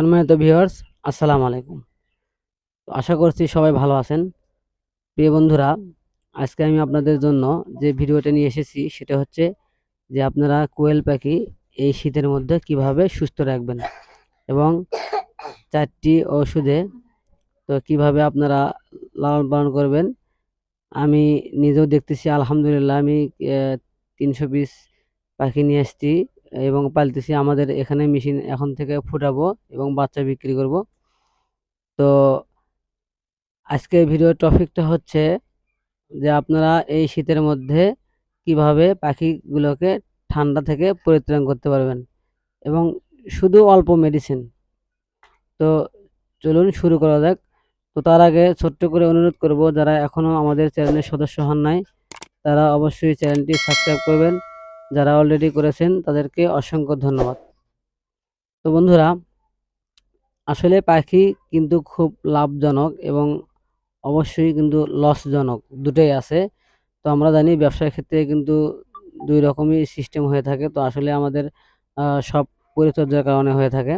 সম্মানিত ভিউয়ার্স আসসালামু আলাইকুম। আশা করছি সবাই ভালো আছেন। প্রিয় বন্ধুরা, আজকে আমি আপনাদের জন্য যে ভিডিওটা নিয়ে এসেছি, সেটা হচ্ছে যে আপনারা কোয়েল পাখি এই শীতের মধ্যে কীভাবে সুস্থ রাখবেন এবং চারটি ওষুধে তো কীভাবে আপনারা লালন পালন করবেন, আমি নিজেও দেখতেছি, আলহামদুলিল্লাহ, আমি তিনশো পিস পাখি নিয়ে এসেছি। এবং পালতেছি। আমাদের এখানে মেশিন এখন থেকে ফুটাবো এবং বাচ্চা বিক্রি করব। তো আজকের ভিডিওর টপিকটা হচ্ছে যে আপনারা এই শীতের মধ্যে কীভাবে পাখিগুলোকে ঠান্ডা থেকে পরিত্রাণ করতে পারবেন এবং শুধু অল্প মেডিসিন তো চলুন শুরু করা যাক। তো তার আগে ছোট্ট করে অনুরোধ করব, যারা এখনও আমাদের চ্যানেলের সদস্য হন নাই, তারা অবশ্যই চ্যানেলটি সাবস্ক্রাইব করবেন। যারা অলরেডি করেছেন, তাদেরকে অসংখ্য ধন্যবাদ। তো বন্ধুরা, আসলে পাখি কিন্তু খুব লাভজনক এবং অবশ্যই কিন্তু লসজনক দুটোই আছে। তো আমরা জানি ব্যবসার ক্ষেত্রে কিন্তু দুই রকমই সিস্টেম হয়ে থাকে। তো আসলে আমাদের সব পরিচর্যার কারণে হয়ে থাকে।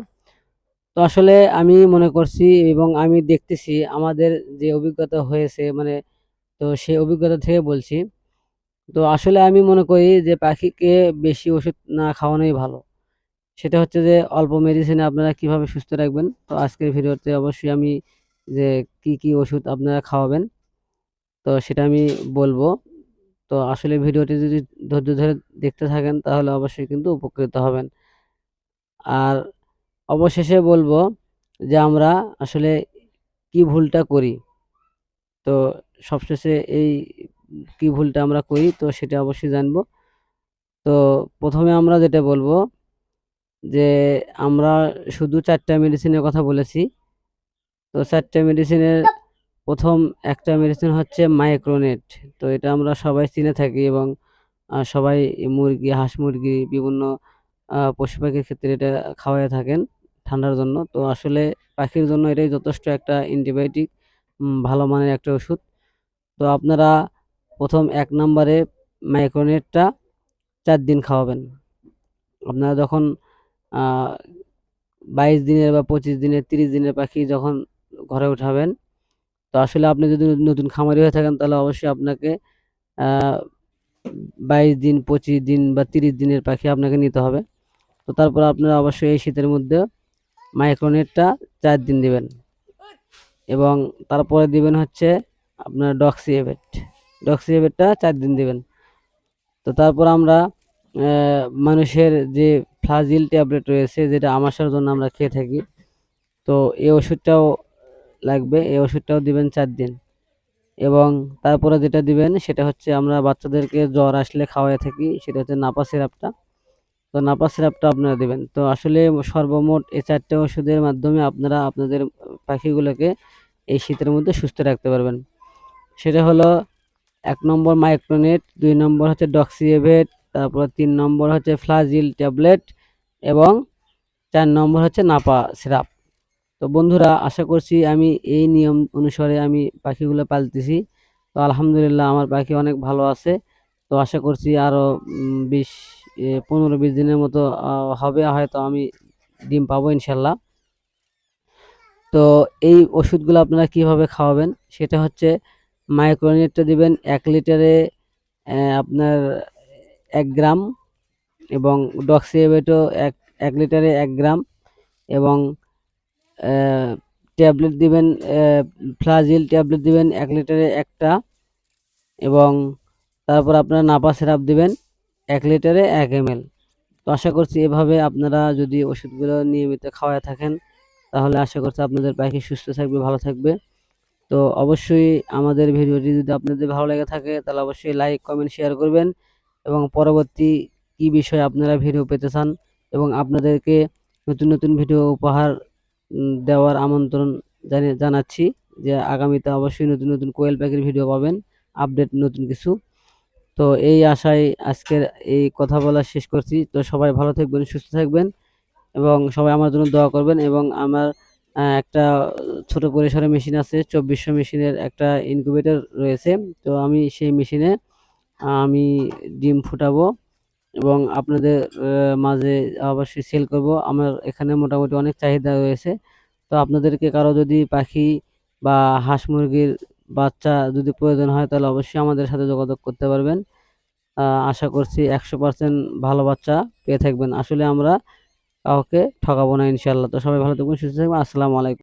তো আসলে আমি মনে করছি এবং আমি দেখতেছি আমাদের যে অভিজ্ঞতা হয়েছে মানে তো সেই অভিজ্ঞতা থেকে বলছি তো আসলে আমি মনে করি যে পাখিকে বেশি ওষুধ না খাওয়ানোই ভালো। সেটা হচ্ছে যে অল্প মেডিসিনে আপনারা কীভাবে সুস্থ রাখবেন, তো আজকের ভিডিওতে অবশ্যই আমি যে কি কি ওষুধ আপনারা খাওয়াবেন, তো সেটা আমি বলব। তো আসলে ভিডিওটি যদি ধৈর্য ধরে দেখতে থাকেন, তাহলে অবশ্যই কিন্তু উপকৃত হবেন। আর অবশেষে বলব যে আমরা আসলে কি ভুলটা করি, তো সবশেষে এই কি ভুলটা আমরা করি, তো সেটা অবশ্যই জানব। তো প্রথমে আমরা যেটা বলব যে, আমরা শুধু চারটা মেডিসিনের কথা বলেছি। তো চারটা মেডিসিনের প্রথম একটা মেডিসিন হচ্ছে মাইক্রোনেট তো এটা আমরা সবাই চিনে থাকি এবং সবাই মুরগি, হাঁস মুরগি, বিভিন্ন পশু পাখির ক্ষেত্রে এটা খাওয়াই থাকেন ঠান্ডার জন্য। তো আসলে পাখির জন্য এটাই যথেষ্ট একটা অ্যান্টিবায়োটিক ভালো মানের একটা ওষুধ। তো আপনারা প্রথম এক নম্বরে মাইক্রোনেটটা চার দিন খাওয়াবেন। আপনারা যখন বাইশ দিনের বা পঁচিশ দিনের, তিরিশ দিনের পাখি যখন ঘরে উঠাবেন, তো আসলে আপনি যদি নতুন খামারি হয়ে থাকেন, তাহলে অবশ্যই আপনাকে বাইশ দিন, পঁচিশ দিন বা তিরিশ দিনের পাখি আপনাকে নিতে হবে। তো তারপর আপনারা অবশ্যই এই শীতের মধ্যে মাইক্রোনেটটা চার দিন দিবেন। এবং তারপরে দিবেন হচ্ছে আপনার ডক্সিএভেট। ডক্সিএভেটটা চার দিন দিবেন। তো তারপর আমরা মানুষের যে ফ্লাজিল ট্যাবলেট রয়েছে, যেটা আমাশার জন্য আমরা খেয়ে থাকি, তো এই ওষুধটাও লাগবে এই ওষুধটাও দিবেন চার দিন। এবং তারপরে যেটা দিবেন, সেটা হচ্ছে আমরা বাচ্চাদেরকে জ্বর আসলে খাওয়াই থাকি, সেটা হচ্ছে নাপা সিরাপটা। তো নাপা সিরাপটা আপনারা দেবেন। তো আসলে সর্বমোট এই চারটে ওষুধের মাধ্যমে আপনারা আপনাদের পাখিগুলোকে এই শীতের মধ্যে সুস্থ রাখতে পারবেন। সেটা হলো এক নম্বর মাইক্রোনেট, দুই নম্বর হচ্ছে ডক্সিএভেট, তারপর তিন নম্বর হচ্ছে ফ্লাজিল ট্যাবলেট এবং চার নম্বর হচ্ছে নাপা সিরাপ। তো বন্ধুরা, আশা করছি আমি এই নিয়ম অনুসারে আমি পাখিগুলো পালতেছি। তো আলহামদুলিল্লাহ আমার পাখি অনেক ভালো আছে। তো আশা করছি আরও বিশ পনেরো, বিশ দিনের মতো হবে, হয়তো আমি ডিম পাবো ইনশাল্লাহ। তো এই ওষুধগুলো আপনারা কীভাবে খাওয়াবেন? সেটা হচ্ছে মাইক্রোনিটটা দিবেন এক লিটারে আপনার এক গ্রাম এবং ডক্সিএবেটও এক এক লিটারে এক গ্রাম এবং ট্যাবলেট দিবেন ফ্লাজিল ট্যাবলেট দিবেন এক লিটারে একটা এবং তারপর আপনারা নাপা সিরাপ দিবেন এক লিটারে এক এম এল তো আশা করছি এভাবে আপনারা যদি ওষুধগুলো নিয়মিত খাওয়ায় থাকেন, তাহলে আশা করছি আপনাদের পাখি সুস্থ থাকবে, ভালো থাকবে। তো অবশ্যই আমাদের ভিডিওটি যদি আপনাদের ভালো লেগে থাকে, তাহলে অবশ্যই লাইক কমেন্ট শেয়ার করবেন এবং পরবর্তী কি বিষয়ে আপনারা ভিডিও পেতে চান এবং আপনাদেরকে নতুন নতুন ভিডিও উপহার দেওয়ার আমন্ত্রণ জানাচ্ছি যে আগামীতে অবশ্যই নতুন নতুন কোয়েল পাখির ভিডিও পাবেন আপডেট নতুন কিছু। তো এই আশায় আজকের এই কথা বলা শেষ করছি। তো সবাই ভালো থাকবেন, সুস্থ থাকবেন এবং সবাই আমার জন্য দোয়া করবেন এবং আমার একটা ছোট পরিসরে মেশিন আছে, চব্বিশশো মেশিনের একটা ইনকিউবেটর রয়েছে। তো আমি সেই মেশিনে, আমি ডিম ফুটাবো এবং আপনাদের মাঝে অবশ্যই সেল করব। আমার এখানে মোটামুটি অনেক চাহিদা রয়েছে। তো আপনাদেরকে কারও যদি পাখি বা হাঁস মুরগির বাচ্চা যদি প্রয়োজন হয়, তাহলে অবশ্যই আমাদের সাথে যোগাযোগ করতে পারবেন। আশা করছি একশো পার্সেন্ট ভালো বাচ্চা পেয়ে থাকবেন। আসলে আমরা কাউকে ঠকাবো না ইনশাল্লাহ তো সবাই ভালো থাকবেন সুস্থ থাকবেন। আসসালামু আলাইকুম।